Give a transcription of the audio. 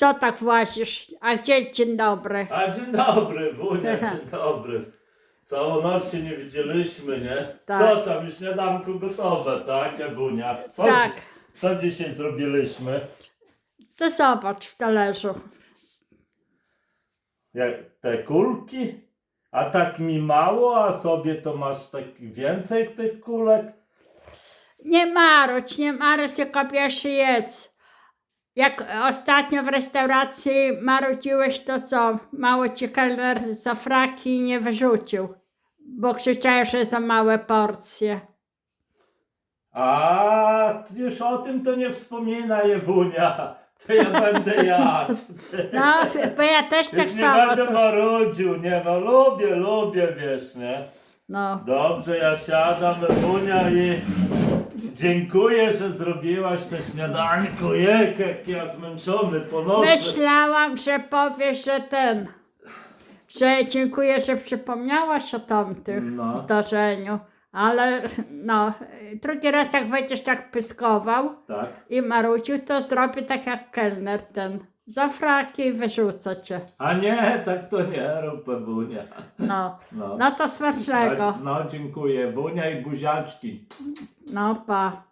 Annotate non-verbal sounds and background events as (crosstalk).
Co tak włazisz? A gdzie dzień dobry? A dzień dobry, Wunia, (laughs) dzień dobry. Całą noc się nie widzieliśmy, nie? Tak. Co tam, już śniadanko gotowe, tak, Wunia? Co, Tak. Co dzisiaj zrobiliśmy? To zobacz w talerzu. Jak te kulki? A tak mi mało, a sobie to masz tak więcej tych kulek? Nie maruć, nie maruć, tylko bierz i jedz. Jak ostatnio w restauracji marudziłeś, to co? Mało ci kelner za fraki nie wyrzucił, bo krzyczałeś, że za małe porcje. A już o tym to nie wspominaj, Wunia. To ja będę jadł. No, bo ja też tak Już nie samo. będę spo- marudził, nie no, lubię, lubię, wiesz, nie? No, Dobrze, ja siadam, Wunia i dziękuję, że zrobiłaś te śniadanko. Jek, jak ja zmęczony po nocy. myślałam, że powiesz, że ten, że dziękuję, że przypomniałaś o tamtym No. zdarzeniu. Ale no, drugi raz jak będziesz tak pyskował, Tak. i marudził, to zrobi tak jak kelner ten. Za fraki i wyrzuca cię. A nie, tak to nie rób, Wunia. No, (laughs) No. no to smacznego. No, dziękuję. Wunia i buziaczki. No pa.